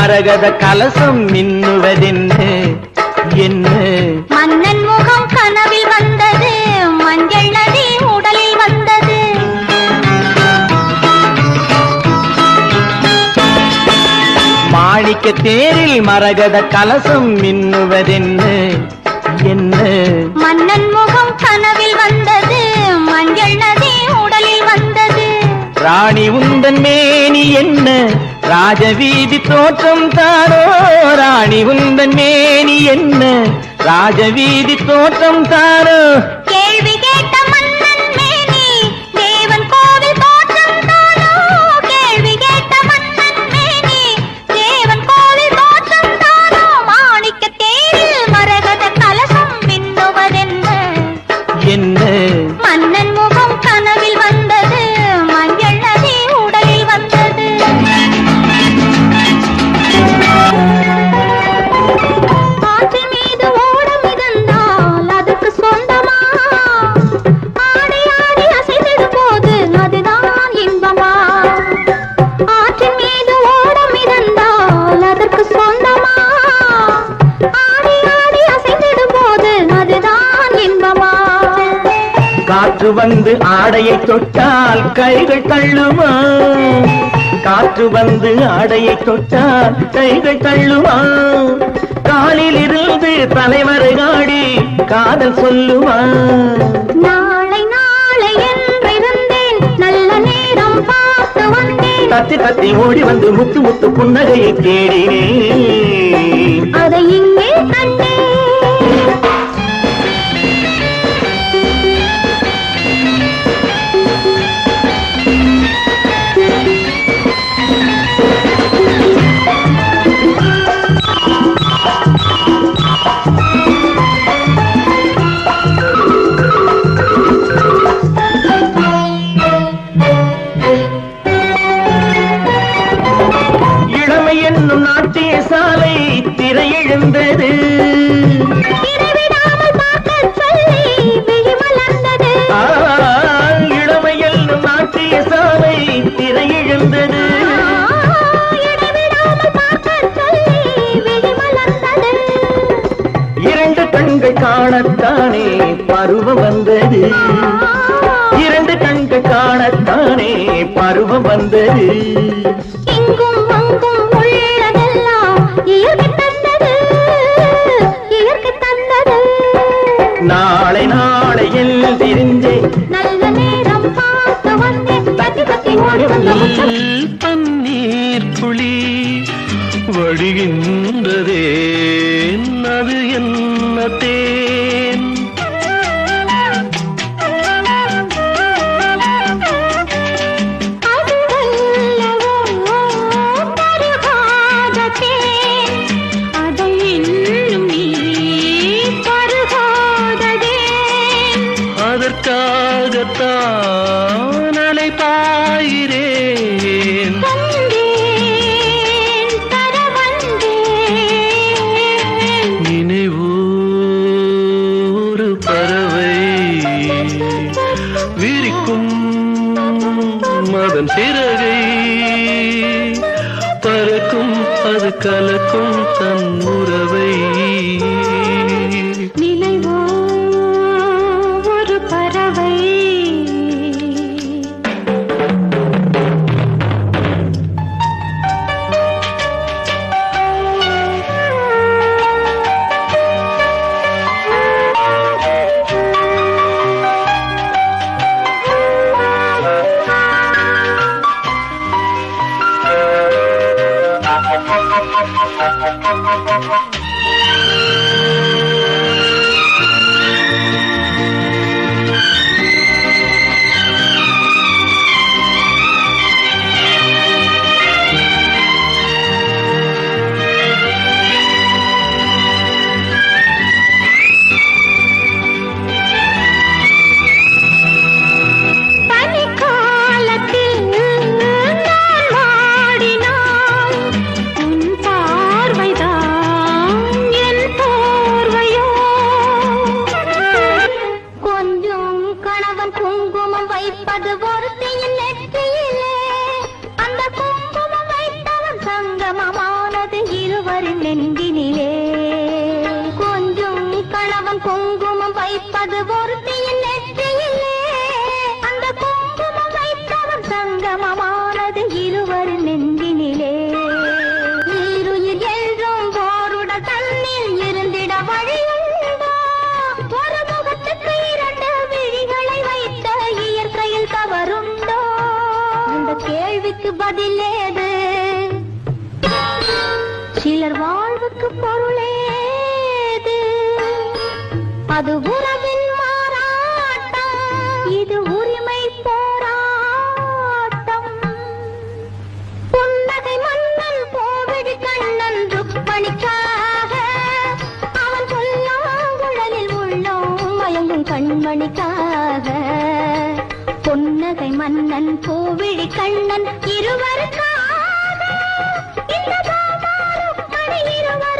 மரகத கலசம் மின்னுவதென்ன என்ன? மன்னன் முகம் கனவில் வந்தது மஞ்சள் நதி உடலில் வந்தது. மாணிக்க தேரில் மரகத கலசம் மின்னுவதென்ன என்ன? மன்னன் முகம் கனவில் வந்தது மஞ்சள் நதி உடலில் வந்தது. ராணி என்ன ராஜவீதி தோற்றம் தாரோ ராணி உந்தன் மேனி என்ன? ராஜவீதி தோற்றம் தாரோ காற்று வந்து ஆடையை தொட்டால் கைகள் தள்ளுமா? காற்று வந்து ஆடையை தொட்டால் கைகள் தள்ளுமா? காலில் இருந்து தலைவரை காடி காதல் சொல்லுமா? நாளை நாளை என்றிருந்தேன் நல்ல நேரம் பார்த்து வந்தேன். தத்தி தத்தி ஓடி வந்து முத்து முத்து புன்னகையை தேடினேன். திரையெழுந்தது இடைவிடாமல் பார்க்கச் சொல்லி விழி மலர்ந்தது ஆ, இளமை என்னும் நாட்டிய சாலை விழி மலர்ந்தது இரண்டு கண்கள் காணத்தானே பருவம் வந்தது. இரண்டு கண்கள் காணத்தானே பருவம் வந்தது. இங்கும் அங்கும் உள்ளதெல்லாம் இயற்கை நாளை நாளை எல்லாம் தெரிஞ்சேன் நல்ல நேரம் பார்த்து வந்தேன் தத்தி தத்தி ஓடி வந்த பன்னீர் துளி வடிகின்றதே. அது என்ன தேன்? விரிக்கும் அதன் சிறகை பறக்கும் அது கலக்கும் தன் உறவை. ആരും നെഞ്ചിനിലെ சிலர் வாழ்வுக்கு பொருளேது. அது உறவின் மாறாட்டம். இது உரிமை போராட்டம். புன்னகை மன்னன் கோவிடு கண்ணன் ருக்மணிக்காக அவன் சொல்லாங்குழலில் உள்ளோம் மயங்கும் கண்மணிக்காக. பொன்னகை மன்னன் கோவிடி கண்ணன் இருவருக்காக मेरा